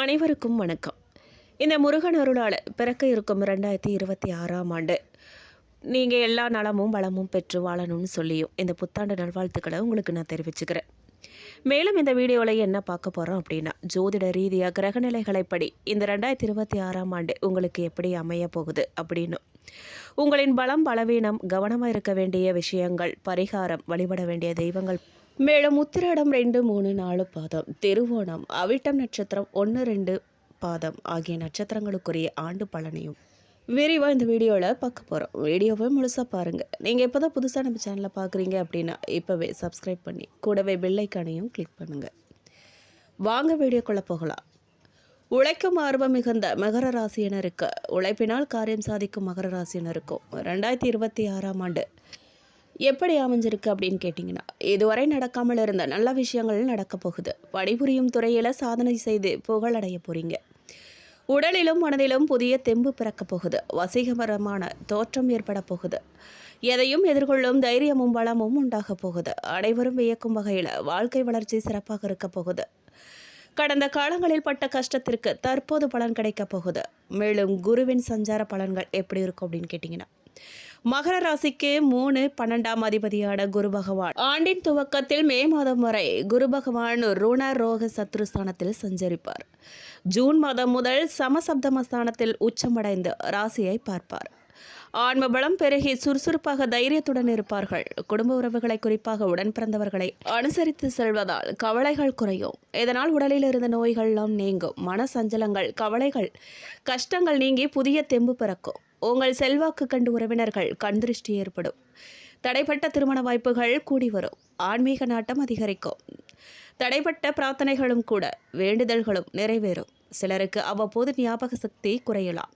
அனைவருக்கும் வணக்கம். இந்த முருகன் அருளால் பிறக்க இருக்கும் ரெண்டாயிரத்தி இருபத்தி ஆறாம் ஆண்டு நீங்கள் எல்லா நலமும் வளமும் பெற்று வாழணும்னு சொல்லியும் இந்த புத்தாண்டு நல்வாழ்த்துக்களை உங்களுக்கு நான் தெரிவிச்சுக்கிறேன். மேலும் இந்த வீடியோவில் என்ன பார்க்க போகிறோம் அப்படின்னா ஜோதிட ரீதியாக கிரகநிலைகளைப்படி இந்த ரெண்டாயிரத்தி இருபத்தி ஆறாம் ஆண்டு உங்களுக்கு எப்படி அமைய போகுது அப்படின்னு. உங்களின் பலம் பலவீனம் கவனமாக இருக்க வேண்டிய விஷயங்கள் பரிகாரம் வழிபட வேண்டிய தெய்வங்கள் மேலும் உத்திராடம் ரெண்டு மூணு நாலு பாதம். திருவோணம் அவிட்டம் நட்சத்திரம் ஒன்று ரெண்டு பாதம் ஆகிய நட்சத்திரங்களுக்குரிய ஆண்டு பலனையும் விரிவாக இந்த வீடியோவில் பார்க்க போகிறோம் வீடியோவை முழுசாக பாருங்கள் நீங்கள் இப்போ தான் புதுசாக நம்ம சேனலை பார்க்குறீங்க அப்படின்னா இப்போவே சப்ஸ்கிரைப் பண்ணி கூடவே பெல்லைக்கானையும் கிளிக் பண்ணுங்கள் வாங்க வீடியோக்குள்ளே போகலாம். உழைக்கும் ஆர்வம் மிகுந்த மகர ராசியினருக்கு உழைப்பினால் காரியம் சாதிக்கும் மகர ராசியினருக்கும் ரெண்டாயிரத்தி இருபத்தி ஆறாம் ஆண்டு எப்படி அமைஞ்சிருக்கு அப்படின்னு கேட்டிங்கன்னா இதுவரை நடக்காமல் இருந்த நல்ல விஷயங்கள் நடக்க போகுது. பணிபுரியும் துறையில் சாதனை செய்து புகழடைய போகிறீங்க உடலிலும் மனதிலும் புதிய தெம்பு பிறக்கப் போகுது. வசீகரமான தோற்றம் ஏற்பட போகுது. எதையும் எதிர்கொள்ளும் தைரியமும் பலமும் உண்டாக போகுது. அனைவரும் வியக்கும் வகையில் வாழ்க்கை வளர்ச்சி சிறப்பாக இருக்க போகுது. கடந்த காலங்களில் பட்ட கஷ்டத்திற்கு தற்போது பலன் கிடைக்கப் போகுது. மேலும் குருவின் சஞ்சார பலன்கள் எப்படி இருக்கும் அப்படின்னு கேட்டிங்கன்னா மகர ராசிக்கு மூணு பன்னெண்டாம் அதிபதியான குரு பகவான். ஆண்டின் துவக்கத்தில் மே மாதம் வரை குரு பகவான் ருண ரோக சத்ருஸ்தானத்தில் சஞ்சரிப்பார். ஜூன் மாதம் முதல் சமசப்தமஸ்தானத்தில் உச்சமடைந்து ராசியை பார்ப்பார். ஆன்ம பலம் பெருகி சுறுசுறுப்பாக தைரியத்துடன் இருப்பார்கள். குடும்ப உறவுகளை குறிப்பாக உடன் பிறந்தவர்களை அனுசரித்து செல்வதால் கவலைகள் குறையும். இதனால் உடலில் இருந்த நோய்கள்லாம் நீங்கும். மன சஞ்சலங்கள் கவலைகள் கஷ்டங்கள் நீங்கி புதிய தெம்பு பிறக்கும். உங்கள் செல்வாக்கு கண்டு உறவினர்கள் கண்திருஷ்டி ஏற்படும். தடைப்பட்ட திருமண வாய்ப்புகள் கூடி வரும். ஆன்மீக நாட்டம் அதிகரிக்கும். தடைப்பட்ட பிரார்த்தனைகளும் கூட வேண்டுதல்களும் நிறைவேறும். சிலருக்கு அவ்வப்போது ஞாபக சக்தி குறையலாம்.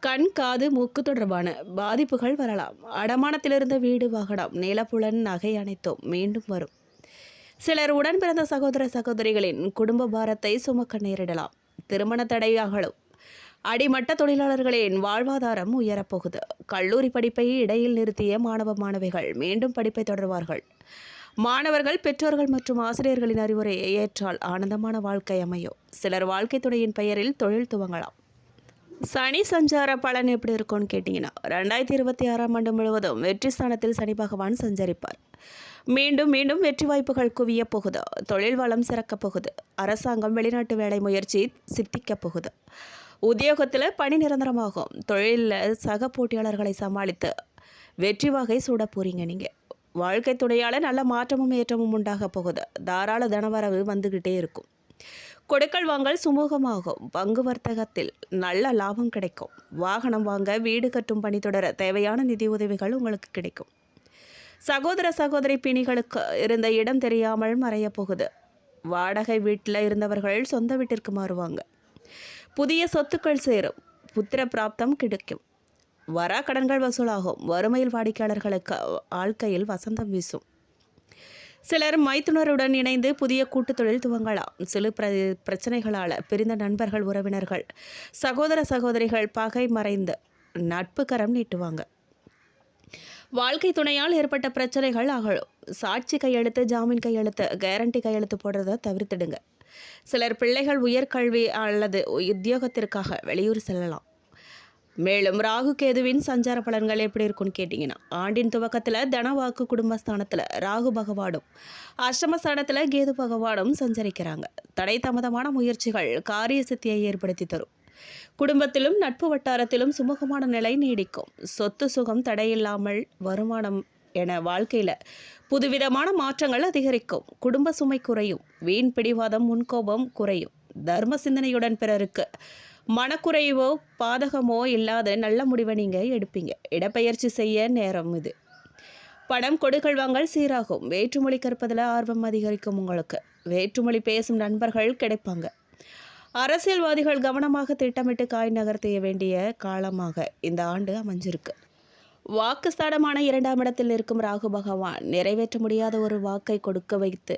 கண் காது மூக்கு தொடர்பான பாதிப்புகள் வரலாம். அடமானத்திலிருந்த வீடு வாகனம் நிலப்புலன் நகை அனைத்தும் மீண்டும் வரும். சிலர் உடன் பிறந்த சகோதர சகோதரிகளின் குடும்ப பாரத்தை சுமக்க நேரிடலாம். திருமண தடையாகலும் அடிமட்ட தொழிலாளர்களின் வாழ்வாதாரம் உயரப்போகுது. கல்லூரி படிப்பை இடையில் நிறுத்திய மாணவ மாணவிகள் மீண்டும் படிப்பை தொடர்வார்கள். மாணவர்கள் பெற்றோர்கள் மற்றும் ஆசிரியர்களின் அறிவுரையை ஏற்றால் ஆனந்தமான வாழ்க்கை அமையும். சிலர் வாழ்க்கை துணையின் பெயரில் தொழில் துவங்கலாம். சனி சஞ்சார பலன் எப்படி இருக்கும்னு கேட்டிங்கன்னா ரெண்டாயிரத்தி இருபத்தி ஆறாம் ஆண்டு முழுவதும் வெற்றி ஸ்தானத்தில் சனி பகவான் சஞ்சரிப்பார். மீண்டும் மீண்டும் வெற்றி வாய்ப்புகள் குவிய போகுது. தொழில் வளம் சிறக்கப் போகுது. அரசாங்கம் வெளிநாட்டு வேலை முயற்சி சித்திக்கப் போகுது. உத்தியோகத்தில் பணி நிரந்தரமாகும். தொழிலில் சக போட்டியாளர்களை சமாளித்து வெற்றி வகை சூட போகிறீங்க நீங்கள் வாழ்க்கை துணையால் நல்ல மாற்றமும் ஏற்றமும் உண்டாக போகுது. தாராள தனவரவு வந்துக்கிட்டே இருக்கும். கொடுக்கல் வாங்கல் சுமூகமாகும். பங்கு வர்த்தகத்தில் நல்ல லாபம் கிடைக்கும். வாகனம் வாங்க வீடு கட்டும் பணி தொடர தேவையான நிதி உதவிகள் உங்களுக்கு கிடைக்கும். சகோதர சகோதரி பிணிகளுக்கு இருந்த இடம் தெரியாமல் மறைய போகுது. வாடகை வீட்டில் இருந்தவர்கள் சொந்த வீட்டிற்கு மாறுவாங்க. புதிய சொத்துக்கள் சேரும். புத்திர பிராப்தம் கிடைக்கும். வரா கடன்கள் வசூலாகும். வறுமையில் வாடிக்கையாளர்களுக்கு வாழ்க்கையில் வசந்தம் வீசும். சிலர் மைத்துனருடன் இணைந்து புதிய கூட்டு தொழில் துவங்கலாம். சில பிர பிரச்சனைகளால் பிரிந்த நண்பர்கள் உறவினர்கள் சகோதர சகோதரிகள் பகை மறைந்து நட்பு கரம் நீட்டுவாங்க. வாழ்க்கை துணையால் ஏற்பட்ட பிரச்சனைகள் அகழும் சாட்சி கையெழுத்து ஜாமீன் கையெழுத்து கேரண்டி கையெழுத்து போடுறத தவிர்த்துடுங்க. சிலர் பிள்ளைகள் உயர்கல்வி அல்லது உத்தியோகத்திற்காக வெளியூர் செல்லலாம். மேலும் ராகு கேதுவின் சஞ்சார பலன்கள் எப்படி இருக்கும்னு கேட்டிங்கன்னா ஆண்டின் துவக்கத்தில் தனவாக்கு குடும்பஸ்தானத்தில் ராகு பகவானும் அஷ்டமஸ்தானத்தில் கேது பகவானும் சஞ்சரிக்கிறாங்க. தடை தாமதமான முயற்சிகள் காரிய சித்தியை ஏற்படுத்தி தரும். குடும்பத்திலும் நட்பு வட்டாரத்திலும் சுமூகமான நிலை நீடிக்கும். சொத்து சுகம் தடையில்லாமல் வருமானம் என வாழ்க்கையில் புதுவிதமான மாற்றங்கள் அதிகரிக்கும். குடும்ப சுமை குறையும். வீண் பிடிவாதம் முன்கோபம் குறையும். தர்ம சிந்தனையுடன் பிறருக்கு மனக்குறைவோ பாதகமோ இல்லாத நல்ல முடிவை நீங்கள் எடுப்பீங்க. இடப்பெயர்ச்சி செய்ய நேரம் இது. பணம் கொடுக்கல் வாங்கல் சீராகும். வேற்றுமொழி கற்பதில் ஆர்வம் அதிகரிக்கும் உங்களுக்கு. வேற்றுமொழி பேசும் நண்பர்கள் கிடைப்பாங்க. அரசியல்வாதிகள் கவனமாக திட்டமிட்டு காய் நகர்த்திய வேண்டிய காலமாக இந்த ஆண்டு அமைஞ்சிருக்கு. வாக்குஸ்தானமான இரண்டாம் இடத்தில் இருக்கும் ராகு பகவான் நிறைவேற்ற முடியாத ஒரு வாக்கை கொடுக்க வைத்து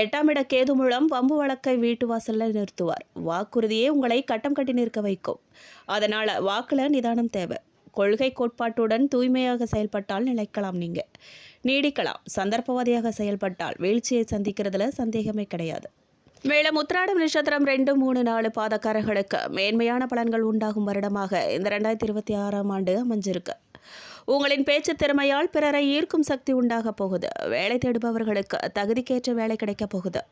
எட்டாம் இட கேது மூலம் வம்பு வழக்கை வீட்டு வாசலில் நிறுத்துவார். வாக்குறுதியே உங்களை கட்டம் கட்டி நிற்க வைக்கும். அதனால் வாக்கில் நிதானம் தேவை. கொள்கை கோட்பாட்டுடன் தூய்மையாக செயல்பட்டால் நிலைக்கலாம் நீங்கள் நீடிக்கலாம். சந்தர்ப்பவாதியாக செயல்பட்டால் வீழ்ச்சியை சந்திக்கிறதுல சந்தேகமே கிடையாது. மேலும் உத்திராடம் நட்சத்திரம் ரெண்டு மூணு நாலு பாதக்காரர்களுக்கு மேன்மையான பலன்கள் உண்டாகும் வருடமாக இந்த ரெண்டாயிரத்தி இருபத்தி ஆறாம் ஆண்டு அமைஞ்சிருக்கு. உங்களின் பேச்சு திறமையால் பிறரை ஈர்க்கும் சக்தி உண்டாக போகுது. வேலை தேடுபவர்களுக்கு தகுதிக்கேற்ற வேலை கிடைக்கப் போகுது.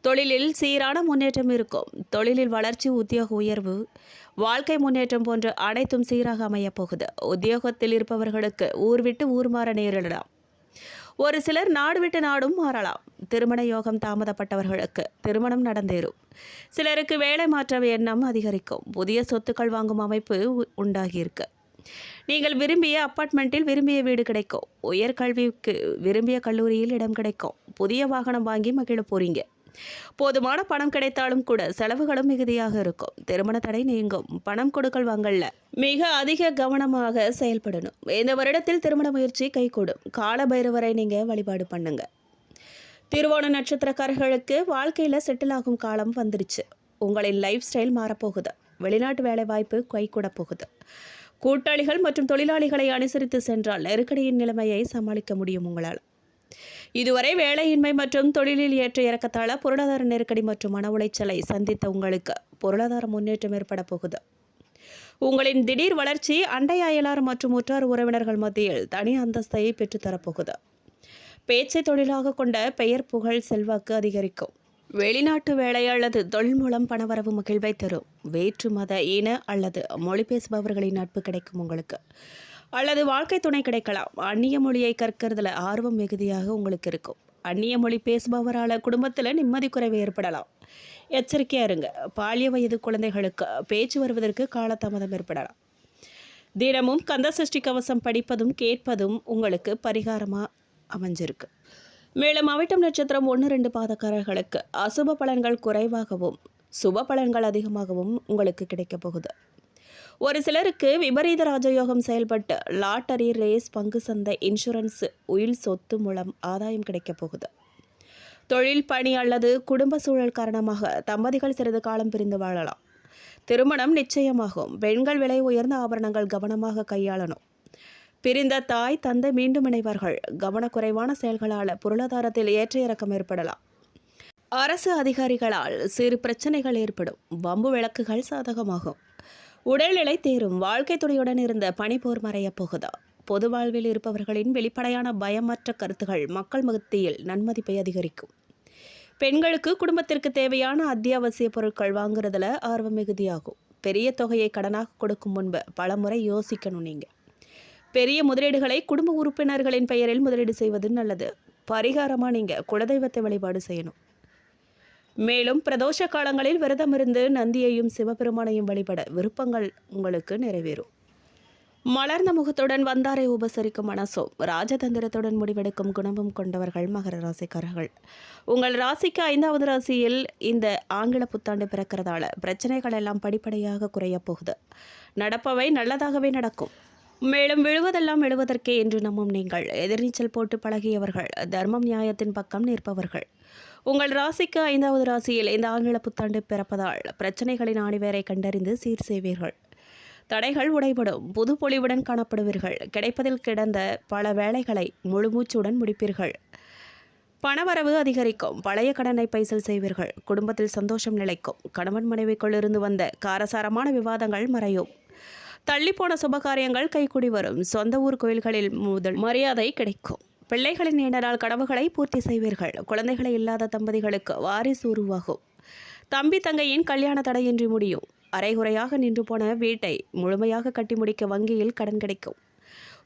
தொழிலில் சீரான முன்னேற்றம் இருக்கும். தொழிலில் வளர்ச்சி உத்தியோக உயர்வு வாழ்க்கை முன்னேற்றம் போன்ற அனைத்தும் சீராக அமையப் போகுது. உத்தியோகத்தில் இருப்பவர்களுக்கு ஊர் விட்டு ஊர் மாற நேரிடலாம். ஒரு சிலர் நாடு விட்டு நாடும் மாறலாம். திருமண யோகம் தாமதப்பட்டவர்களுக்கு திருமணம் நடந்தேறும். சிலருக்கு வேலை மாற்ற எண்ணம் அதிகரிக்கும். புதிய சொத்துக்கள் வாங்கும் அமைப்பு உ- உண்டாகியிருக்கு நீங்கள் விரும்பிய அப்பார்ட்மெண்ட்டில் விரும்பிய வீடு கிடைக்கும். உயர்கல்விக்கு விரும்பிய கல்லூரியில் இடம் கிடைக்கும். புதிய வாகனம் வாங்கி மகிழ போறீங்க. போதுமான பணம் கிடைத்தாலும் கூட செலவுகளும் மிகுதியாக இருக்கும். திருமண தடை நீங்கும். பணம் கொடுக்கல் வாங்கல்ல. மிக அதிக கவனமாக செயல்படணும். இந்த வருடத்தில் திருமண முயற்சி கைகூடும். கால பைரவரை நீங்க வழிபாடு பண்ணுங்க. திருவோண நட்சத்திரக்காரர்களுக்கு வாழ்க்கையில் செட்டில் ஆகும் காலம் வந்துருச்சு. உங்களின் லைஃப் ஸ்டைல் மாறப்போகுது. வெளிநாட்டு வேலை வாய்ப்பு கைகூட போகுது. கூட்டாளிகள் மற்றும் தொழிலாளிகளை அனுசரித்து சென்றால் நெருக்கடியின் நிலைமையை சமாளிக்க முடியும் உங்களால். இதுவரை வேலையின்மை மற்றும் தொழிலில் ஏற்ற இறக்கத்தால பொருளாதார நெருக்கடி மற்றும் மன உளைச்சலை சந்தித்த உங்களுக்கு பொருளாதார முன்னேற்றம் ஏற்பட போகுது. உங்களின் திடீர் வளர்ச்சி அண்டை அயலார் மற்றும் உற்றார் உறவினர்கள் மத்தியில் தனி அந்தஸ்தை பெற்றுத்தரப்போகுது பேச்சை தொழிலாக கொண்ட பெயர் புகழ் செல்வாக்கு அதிகரிக்கும். வெளிநாட்டு வேலை அல்லது தொழில் மூலம் பணவரவு மகிழ்வை தரும். வேற்று மத இன அல்லது மொழி பேசுபவர்களின் நட்பு கிடைக்கும் உங்களுக்கு. அல்லது வாழ்க்கை துணை கிடைக்கலாம். அந்நிய மொழியை கற்கிறதுல ஆர்வம் மிகுதியாக உங்களுக்கு இருக்கும். அந்நிய மொழி பேசுபவரால் குடும்பத்தில் நிம்மதி குறைவு ஏற்படலாம். எச்சரிக்கையாக இருங்க. பாலிய வயது குழந்தைகளுக்கு பேச்சு வருவதற்கு காலதாமதம் ஏற்படலாம். தினமும் கந்த சஷ்டி கவசம் படிப்பதும் கேட்பதும் உங்களுக்கு பரிகாரமாக அமைஞ்சிருக்கு. மேலும் அவிட்டம் நட்சத்திரம் ஒன்று ரெண்டு பாதக்காரர்களுக்கு அசுப பலன்கள் குறைவாகவும் சுப பலன்கள் அதிகமாகவும் உங்களுக்கு கிடைக்கப் போகுது. ஒரு சிலருக்கு விபரீத ராஜயோகம் செயல்பட்டு லாட்டரி ரேஸ் பங்கு சந்தை இன்சூரன்ஸ் உயில் சொத்து மூலம் ஆதாயம் கிடைக்கப் போகுது. தொழில் பணி அல்லது குடும்ப சூழல் காரணமாக தம்பதிகள் சிறிது காலம் பிரிந்து வாழலாம். திருமணம் நிச்சயமாகும். பெண்கள் விலை உயர்ந்த ஆபரணங்கள் கவனமாக கையாளணும். பிரிந்த தாய் தந்தை மீண்டும் இணைவார்கள். கவனக்குறைவான செயல்களால் பொருளாதாரத்தில் ஏற்ற இறக்கம் ஏற்படலாம். அரசு அதிகாரிகளால் சிறு பிரச்சனைகள் ஏற்படும். வம்பு விளக்குகள் சாதகமாகும். உடல்நிலை தேரும். வாழ்க்கை துணையுடன் இருந்த பனிப்போர் மறையப் போகுதா? பொது வாழ்வில் இருப்பவர்களின் வெளிப்படையான பயமற்ற கருத்துகள் மக்கள் மத்தியில் நன்மதிப்பை அதிகரிக்கும். பெண்களுக்கு குடும்பத்திற்கு தேவையான அத்தியாவசிய பொருட்கள் வாங்குறதுல ஆர்வம் மிகுதியாகும். பெரிய தொகையை கடனாக கொடுக்கும் முன்பு பலமுறை யோசிக்கணும் நீங்கள் பெரிய முதலீடுகளை குடும்ப உறுப்பினர்களின் பெயரில் முதலீடு செய்வது நல்லது. பரிகாரமாக நீங்கள் குலதெய்வத்தை வழிபாடு செய்யணும். மேலும் பிரதோஷ காலங்களில் விரதமிருந்து நந்தியையும் சிவபெருமானையும் வழிபட விருப்பங்கள் உங்களுக்கு நிறைவேறும். மலர்ந்த முகத்துடன் வந்தாரை உபசரிக்கும் மனசோ ராஜதந்திரத்துடன் முடிவெடுக்கும் குணமும் கொண்டவர்கள் மகர ராசிக்காரர்கள். உங்கள் ராசிக்கு ஐந்தாவது ராசியில் இந்த ஆங்கில புத்தாண்டு பிறக்கிறதால பிரச்சனைகள் எல்லாம் படிப்படியாக குறையப் போகுது. நடப்பவை நல்லதாகவே நடக்கும். மேலும் விழுவதெல்லாம் விழுவதற்கே என்று நம்பும் நீங்கள். எதிர்நீச்சல் போட்டு பழகியவர்கள் தர்மம் நியாயத்தின் பக்கம் நிற்பவர்கள். உங்கள் ராசிக்கு ஐந்தாவது ராசியில் இந்த ஆங்கில புத்தாண்டு பிறப்பதால் பிரச்சனைகளின் ஆணிவேரை கண்டறிந்து சீர் செய்வீர்கள். தடைகள் உடைபடும் புது பொலிவுடன் காணப்படுவீர்கள். கிடைப்பதில் கிடந்த பல வேலைகளை முழுமூச்சுடன் முடிப்பீர்கள். பணவரவு அதிகரிக்கும் பழைய கடனை பைசல் செய்வீர்கள். குடும்பத்தில் சந்தோஷம் நிலைக்கும் கணவன் மனைவிக்குள் இருந்து வந்த காரசாரமான விவாதங்கள் மறையும். தள்ளிப்போன சுபகாரியங்கள் கைகூடி வரும். சொந்த ஊர் கோயில்களில் முதல் மரியாதை கிடைக்கும். பிள்ளைகளின் நீண்டனால் கனவுகளை பூர்த்தி செய்வீர்கள். குழந்தைகளை இல்லாத தம்பதிகளுக்கு வாரிசு உருவாகும். தம்பி தங்கையின் கல்யாண தடையின்றி முடியும். அரைகுறையாக நின்று போன வீட்டை முழுமையாக கட்டி முடிக்க வங்கியில் கடன் கிடைக்கும்.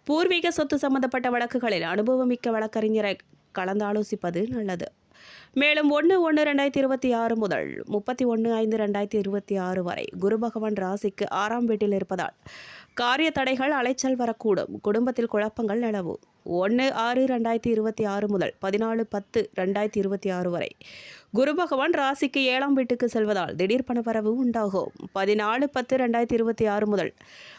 பூர்வீக சொத்து சம்பந்தப்பட்ட வழக்குகளில் அனுபவமிக்க வழக்கறிஞரை கலந்தாலோசிப்பது நல்லது. மேலும் ஒன்று ஒன்று ரெண்டாயிரத்தி இருபத்தி ஆறு முதல் முப்பத்தி ஒன்று ஐந்து ரெண்டாயிரத்தி இருபத்தி ஆறு வரை குரு பகவான் ராசிக்கு ஆறாம் வீட்டில் இருப்பதால் காரிய தடைகள் அலைச்சல் வரக்கூடும். குடும்பத்தில் குழப்பங்கள் நிலவும் ஒன்று ஆறு ரெண்டாயிரத்தி இருபத்தி ஆறு முதல் பதினாலு பத்து ரெண்டாயிரத்தி இருபத்தி ஆறு வரை குரு பகவான் ராசிக்கு ஏழாம் வீட்டுக்கு செல்வதால் திடீர் பணவரவு உண்டாகும். பதினாலு பத்து ரெண்டாயிரத்தி இருபத்தி ஆறு முதல்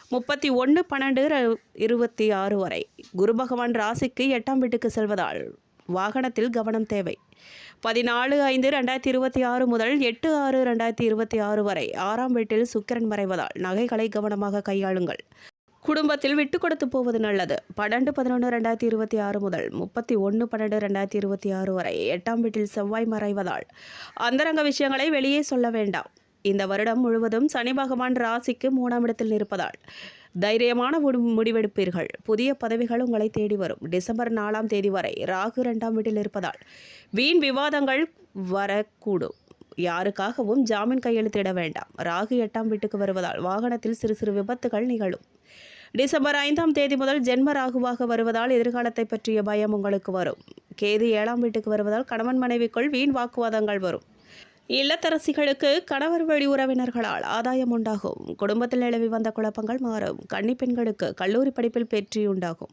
முப்பத்தி ஒன்று பன்னெண்டு இருபத்தி ஆறு வரை குரு பகவான் ராசிக்கு எட்டாம் வீட்டுக்கு செல்வதால் வாகனத்தில் கவனம் தேவை. பதினாலு ஐந்து ரெண்டாயிரத்தி இருபத்தி ஆறு முதல் எட்டு ஆறு ரெண்டாயிரத்தி இருபத்தி ஆறு வரை ஆறாம் வீட்டில் சுக்கிரன் மறைவதால் நகைகளை கவனமாக கையாளுங்கள். குடும்பத்தில் விட்டு கொடுத்து போவது நல்லது. பன்னெண்டு பதினொன்று ரெண்டாயிரத்தி இருபத்தி ஆறு முதல் முப்பத்தி ஒன்று பன்னெண்டு ரெண்டாயிரத்தி இருபத்தி ஆறு வரை எட்டாம் வீட்டில் செவ்வாய் மறைவதால். அந்தரங்க விஷயங்களை வெளியே சொல்ல வேண்டாம். இந்த வருடம் முழுவதும் சனி பகவான் ராசிக்கு மூணாம் இடத்தில் இருப்பதால் தைரியமான முடிவெடுப்பீர்கள். புதிய பதவிகள் உங்களை தேடி வரும். டிசம்பர் நாலாம் தேதி வரை ராகு இரண்டாம் வீட்டில் இருப்பதால் வீண் விவாதங்கள் வரக்கூடும். யாருக்காகவும் ஜாமீன் கையெழுத்திட வேண்டாம். ராகு எட்டாம் வீட்டுக்கு வருவதால் வாகனத்தில் சிறு சிறு விபத்துகள் நிகழும். டிசம்பர் ஐந்தாம் தேதி முதல் ஜென்ம ராகுவாக வருவதால் எதிர்காலத்தை பற்றிய பயம் உங்களுக்கு வரும். கேது ஏழாம் வீட்டுக்கு வருவதால் கணவன் மனைவிக்குள் வீண் வாக்குவாதங்கள் வரும். இல்லத்தரசிகளுக்கு கணவர் வழி உறவினர்களால் ஆதாயம் உண்டாகும். குடும்பத்தில் நிலவி வந்த குழப்பங்கள் மாறும். கன்னி பெண்களுக்கு கல்லூரி படிப்பில் வெற்றி உண்டாகும்.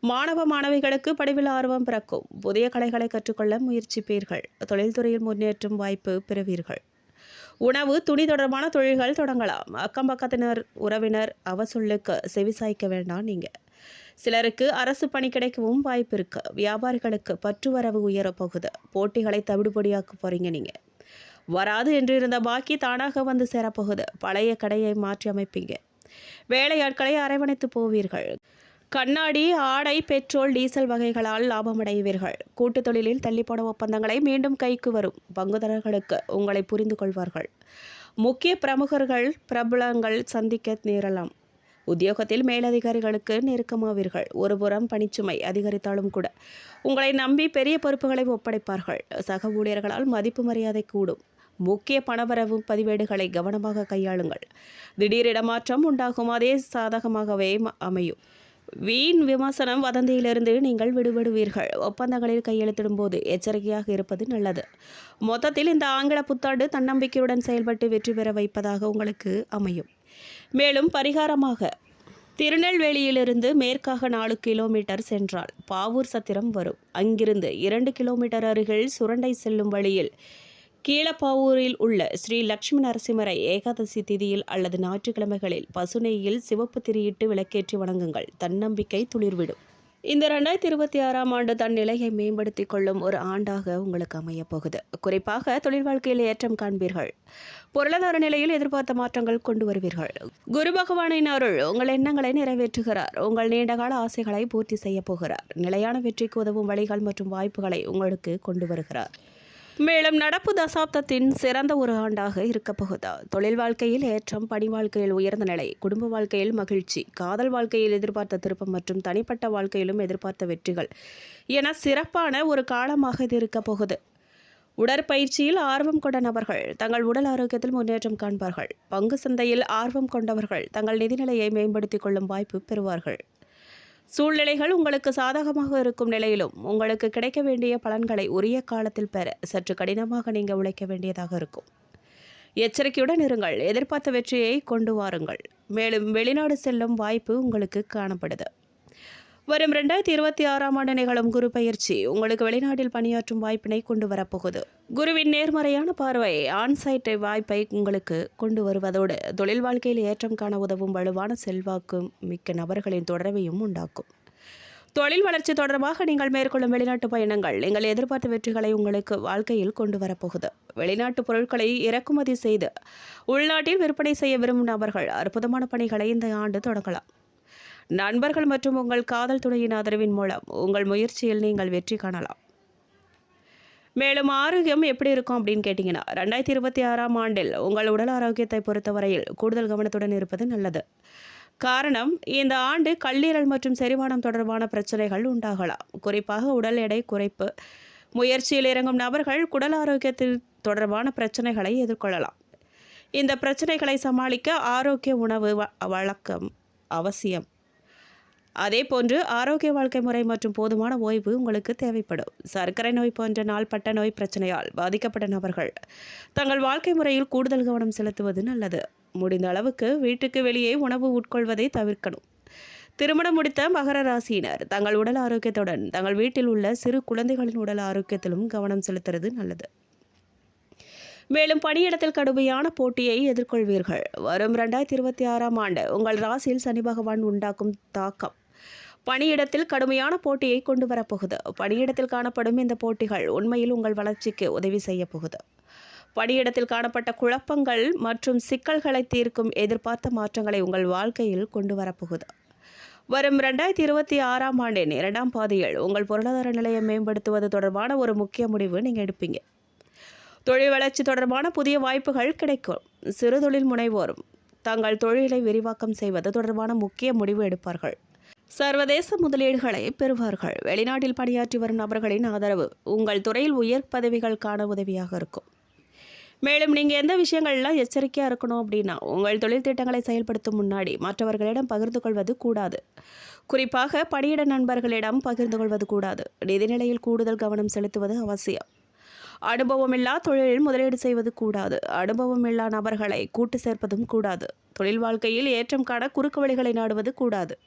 மாணவ மாணவிகளுக்கு படிவில் ஆர்வம் பிறக்கும். புதிய கலைகளை கற்றுக்கொள்ள முயற்சிப்பீர்கள். தொழில்துறையில் முன்னேற்றும் வாய்ப்பு பெறுவீர்கள். உணவு துணி தொடர்பான தொழில்கள் தொடங்கலாம். அக்கம் பக்கத்தினர் உறவினர் அவசொல்லுக்கு செவிசாய்க்க வேண்டாம் நீங்கள் சிலருக்கு அரசு பணி கிடைக்கவும் வாய்ப்பு இருக்கு. வியாபாரிகளுக்கு பற்று வரவு உயரப் போகுது. போட்டிகளை தவிடுபடியாக்க போறீங்க நீங்கள் வராது என்று இருந்த பாக்கி தானாக வந்து சேரப்போகுது. பழைய கடையை மாற்றி அமைப்பீங்க. வேலையாட்களை அரவணைத்து போவீர்கள். கண்ணாடி ஆடை பெட்ரோல் டீசல் வகைகளால் லாபமடைவீர்கள். கூட்டுத் தொழிலில் தள்ளிப்போன ஒப்பந்தங்களை மீண்டும் கைக்கு வரும் பங்குதாரர்களுக்கு உங்களை புரிந்து கொள்வார்கள். முக்கிய பிரமுகர்கள் பிரபலங்கள் சந்திக்க நேரலாம். உத்தியோகத்தில் மேலதிகாரிகளுக்கு நெருக்கமாவீர்கள். ஒருபுறம் பணிச்சுமை அதிகரித்தாலும் கூட உங்களை நம்பி பெரிய பொறுப்புகளை ஒப்படைப்பார்கள். சக ஊழியர்களால் மதிப்பு மரியாதை கூடும். முக்கிய பணவரவு பதிவேடுகளை கவனமாக கையாளுங்கள். திடீர் இடமாற்றம் உண்டாகும் அதே சாதகமாகவே ம- அமையும். வீண் விமர்சனம் வதந்தியிலிருந்து நீங்கள் விடுபடுவீர்கள். ஒப்பந்தங்களில் கையெழுத்திடும் போது எச்சரிக்கையாக இருப்பது நல்லது. மொத்தத்தில் இந்த ஆங்கில புத்தாண்டு தன்னம்பிக்கையுடன் செயல்பட்டு வெற்றி பெற வைப்பதாக உங்களுக்கு அமையும். மேலும் பரிகாரமாக திருநெல்வேலியிலிருந்து மேற்காக நாலு கிலோமீட்டர் சென்றால் பாவூர் சத்திரம் வரும். அங்கிருந்து இரண்டு கிலோமீட்டர் அருகில் சுரண்டை செல்லும் வழியில் கீழப்பாவூரில் உள்ள ஸ்ரீ லட்சுமி நரசிம்மரை ஏகாதசி திதியில் அல்லது ஞாயிற்றுக்கிழமைகளில் பசுநெய்யில் சிவப்பு திரியிட்டு விளக்கேற்றி வணங்குங்கள். தன்னம்பிக்கை துளிர்விடும். இந்த ரெண்டாயிரத்தி இருபத்தி ஆறாம் ஆண்டு தன் நிலையை மேம்படுத்தி கொள்ளும் ஒரு ஆண்டாக உங்களுக்கு அமையப் போகுது. குறிப்பாக தொழில் வாழ்க்கையில் ஏற்றம் காண்பீர்கள். பொருளாதார நிலையில் எதிர்பார்த்த மாற்றங்கள் கொண்டு வருவீர்கள். குரு பகவானின் அருள் உங்கள் எண்ணங்களை நிறைவேற்றுகிறார். உங்கள் நீண்டகால ஆசைகளை பூர்த்தி செய்ய போகிறார். நிலையான வெற்றிக்கு உதவும் வழிகள் மற்றும் வாய்ப்புகளை உங்களுக்கு கொண்டு வருகிறார். மேலும் நடப்பு தசாப்தத்தின் சிறந்த ஒரு ஆண்டாக இருக்கப் போகுதா. தொழில் வாழ்க்கையில் ஏற்றம் பணி வாழ்க்கையில் உயர்ந்த நிலை குடும்ப வாழ்க்கையில் மகிழ்ச்சி காதல் வாழ்க்கையில் எதிர்பார்த்த திருப்பம் மற்றும் தனிப்பட்ட வாழ்க்கையிலும் எதிர்பார்த்த வெற்றிகள் என சிறப்பான ஒரு காலமாக இது இருக்கப் போகுது. உடற்பயிற்சியில் ஆர்வம் கொண்ட நபர்கள் தங்கள் உடல் ஆரோக்கியத்தில் முன்னேற்றம் காண்பார்கள். பங்கு சந்தையில் ஆர்வம் கொண்டவர்கள் தங்கள் நிதிநிலையை மேம்படுத்திக் கொள்ளும் வாய்ப்பு பெறுவார்கள். சூழ்நிலைகள் உங்களுக்கு சாதகமாக இருக்கும் நிலையிலும் உங்களுக்கு கிடைக்க வேண்டிய பலன்களை உரிய காலத்தில் பெற சற்று கடினமாக நீங்கள் உழைக்க வேண்டியதாக இருக்கும். எச்சரிக்கையுடன் இருங்கள். எதிர்பார்த்த வெற்றியை கொண்டு வாருங்கள். மேலும் வெளிநாடு செல்லும் வாய்ப்பு உங்களுக்கு காணப்படுது. வரும் ரெண்டாயிரத்தி இருபத்தி ஆறாம் ஆண்டு நிகழும் குரு பயிற்சி உங்களுக்கு வெளிநாட்டில் பணியாற்றும் வாய்ப்பினை கொண்டு வரப்போகுது. குருவின் நேர்மறையான பார்வை ஆன்சைட் வாய்ப்பை உங்களுக்கு கொண்டு வருவதோடு தொழில் வாழ்க்கையில் ஏற்றம் காண உதவும் வலுவான செல்வாக்கும் மிக்க நபர்களின் தொடர்பையும் உண்டாக்கும். தொழில் வளர்ச்சி தொடர்பாக நீங்கள் மேற்கொள்ளும் வெளிநாட்டு பயணங்கள் நீங்கள் எதிர்பார்த்த வெற்றிகளை உங்களுக்கு வாழ்க்கையில் கொண்டு வரப்போகுது. வெளிநாட்டு பொருட்களை இறக்குமதி செய்து உள்நாட்டில் விற்பனை செய்ய விரும்பும் நபர்கள் அற்புதமான பணிகளை இந்த ஆண்டு தொடங்கலாம். நண்பர்கள் மற்றும் உங்கள் காதல் துணையின் ஆதரவின் மூலம் உங்கள் முயற்சியில் நீங்கள் வெற்றி காணலாம். மேலும் ஆரோக்கியம் எப்படி இருக்கும் அப்படின்னு கேட்டிங்கன்னா ரெண்டாயிரத்தி இருபத்தி ஆறாம் ஆண்டில் உங்கள் உடல் ஆரோக்கியத்தை பொறுத்தவரையில் கூடுதல் கவனத்துடன் இருப்பது நல்லது. காரணம் இந்த ஆண்டு கல்லீரல் மற்றும் செரிமானம் தொடர்பான பிரச்சனைகள் உண்டாகலாம். குறிப்பாக உடல் எடை குறைப்பு முயற்சியில் இறங்கும் நபர்கள் குடல் ஆரோக்கியத்தில் தொடர்பான பிரச்சனைகளை எதிர்கொள்ளலாம். இந்த பிரச்சனைகளை சமாளிக்க ஆரோக்கிய உணவு வ- வழக்கம் அவசியம். அதே போன்று ஆரோக்கிய வாழ்க்கை முறை மற்றும் போதுமான ஓய்வு உங்களுக்கு தேவைப்படும். சர்க்கரை நோய் போன்ற நாள்பட்ட நோய் பிரச்சனையால் பாதிக்கப்பட்ட நபர்கள் தங்கள் வாழ்க்கை முறையில் கூடுதல் கவனம் செலுத்துவது நல்லது. முடிந்த அளவுக்கு வீட்டுக்கு வெளியே உணவு உட்கொள்வதை தவிர்க்கணும். திருமணம் முடித்த மகர ராசியினர் தங்கள் உடல் ஆரோக்கியத்துடன் தங்கள் வீட்டில் உள்ள சிறு குழந்தைகளின் உடல் ஆரோக்கியத்திலும் கவனம் செலுத்துறது நல்லது. மேலும் பணியிடத்தில் கடுமையான போட்டியை எதிர்கொள்வீர்கள். வரும் ரெண்டாயிரத்தி இருபத்தி ஆறாம் ஆண்டு உங்கள் ராசியில் சனி பகவான் உண்டாக்கும் தாக்கம். பணியிடத்தில் கடுமையான போட்டியை கொண்டு வரப்போகுது. பணியிடத்தில் காணப்படும் இந்த போட்டிகள் உண்மையில் உங்கள் வளர்ச்சிக்கு உதவி செய்யப்போகுது பணியிடத்தில் காணப்பட்ட குழப்பங்கள் மற்றும் சிக்கல்களை தீர்க்கும் எதிர்பார்த்த மாற்றங்களை உங்கள் வாழ்க்கையில் கொண்டு வரப்போகுது. வரும் ரெண்டாயிரத்தி இருபத்தி ஆறாம் ஆண்டின் இரண்டாம் பாதியில் உங்கள் பொருளாதார நிலையை மேம்படுத்துவது தொடர்பான ஒரு முக்கிய முடிவு நீங்கள் எடுப்பீங்க. தொழில் வளர்ச்சி தொடர்பான புதிய வாய்ப்புகள் கிடைக்கும். சிறு தொழில் முனைவோரும் தங்கள் தொழிலை விரிவாக்கம் செய்வது தொடர்பான முக்கிய முடிவு எடுப்பார்கள். சர்வதேச முதலீடுகளை பெறுவார்கள். வெளிநாட்டில் பணியாற்றி வரும் நபர்களின் ஆதரவு உங்கள் துறையில் உயர் பதவிகள் காண உதவியாக இருக்கும். மேலும் நீங்கள் எந்த விஷயங்கள்லாம் எச்சரிக்கையாக இருக்கணும் அப்படின்னா உங்கள் தொழில் திட்டங்களை செயல்படுத்தும் முன்னாடி மற்றவர்களிடம் பகிர்ந்து கொள்வது கூடாது. குறிப்பாக பணியிட நண்பர்களிடம் பகிர்ந்து கொள்வது கூடாது. நிதிநிலையில் கூடுதல் கவனம் செலுத்துவது அவசியம். அனுபவமில்லா தொழிலில் முதலீடு செய்வது கூடாது. அனுபவமில்லா நபர்களை கூட்டு சேர்ப்பதும் கூடாது. தொழில் வாழ்க்கையில் ஏற்றம் காண குறுக்கு வழிகளை நாடுவது கூடாது.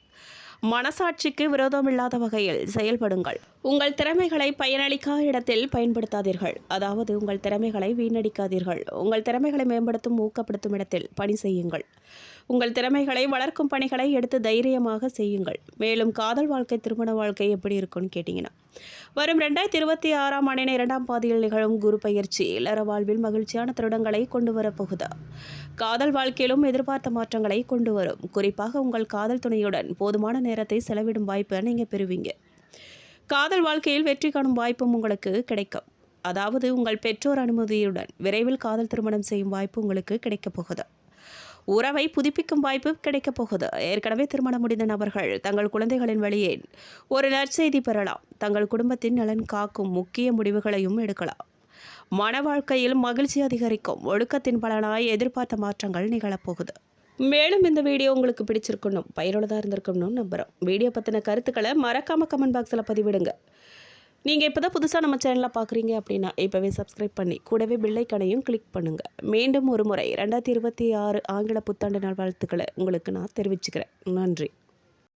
மனசாட்சிக்கு விரோதமில்லாத வகையில் செயல்படுங்கள். உங்கள் திறமைகளை பயனளிக்கா இடத்தில் பயன்படுத்தாதீர்கள். அதாவது உங்கள் திறமைகளை வீணடிக்காதீர்கள். உங்கள் திறமைகளை மேம்படுத்தும் ஊக்கப்படுத்தும் இடத்தில் பணி செய்யுங்கள். உங்கள் திறமைகளை வளர்க்கும் பணிகளை எடுத்து தைரியமாக செய்யுங்கள். மேலும் காதல் வாழ்க்கை திருமண வாழ்க்கை எப்படி இருக்கும்னு கேட்டிங்கன்னா வரும் ரெண்டாயிரத்தி இருபத்தி ஆறாம் ஆண்டின் இரண்டாம் பாதியில் நிகழும் குரு பயிற்சி இல்லற வாழ்வில் மகிழ்ச்சியான தருணங்களை கொண்டு வரப்போகுது காதல் வாழ்க்கையிலும் எதிர்பார்த்த மாற்றங்களை கொண்டு வரும் குறிப்பாக உங்கள் காதல் துணையுடன் போதுமான நேரத்தை செலவிடும் வாய்ப்பை நீங்கள் பெறுவீங்க. காதல் வாழ்க்கையில் வெற்றி காணும் வாய்ப்பும் உங்களுக்கு கிடைக்கும். அதாவது உங்கள் பெற்றோர் அனுமதியுடன் விரைவில் காதல் திருமணம் செய்யும் வாய்ப்பு உங்களுக்கு கிடைக்கப் போகுது. உறவை புதுப்பிக்கும் வாய்ப்பு கிடைக்கப் போகுது. ஏற்கனவே திருமணம் முடிந்த நபர்கள் தங்கள் குழந்தைகளின் வழியே ஒரு நற்செய்தி பெறலாம். தங்கள் குடும்பத்தின் நலன் காக்கும் முக்கிய முடிவுகளையும் எடுக்கலாம். மன வாழ்க்கையில் மகிழ்ச்சி அதிகரிக்கும். ஒழுக்கத்தின் பலனாய் எதிர்பார்த்த மாற்றங்கள் நிகழப்போகுது மேலும் இந்த வீடியோ உங்களுக்கு பிடிச்சிருக்கணும் பயனுள்ளதாக இருந்திருக்கணும்னு நம்புகிறோம் வீடியோ பற்றின கருத்துக்களை மறக்காமல் கமெண்ட் பாக்ஸில் பதிவிடுங்க. நீங்கள் இப்போ தான் புதுசாக நம்ம சேனலில் பார்க்குறீங்க அப்படின்னா இப்போவே சப்ஸ்கிரைப் பண்ணி கூடவே பில்லைக்கனையும் கிளிக் பண்ணுங்கள் மீண்டும் ஒரு முறை ரெண்டாயிரத்தி இருபத்தி ஆறு ஆங்கில புத்தாண்டு நாள் வாழ்த்துக்களை உங்களுக்கு நான் தெரிவிச்சுக்கிறேன். நன்றி.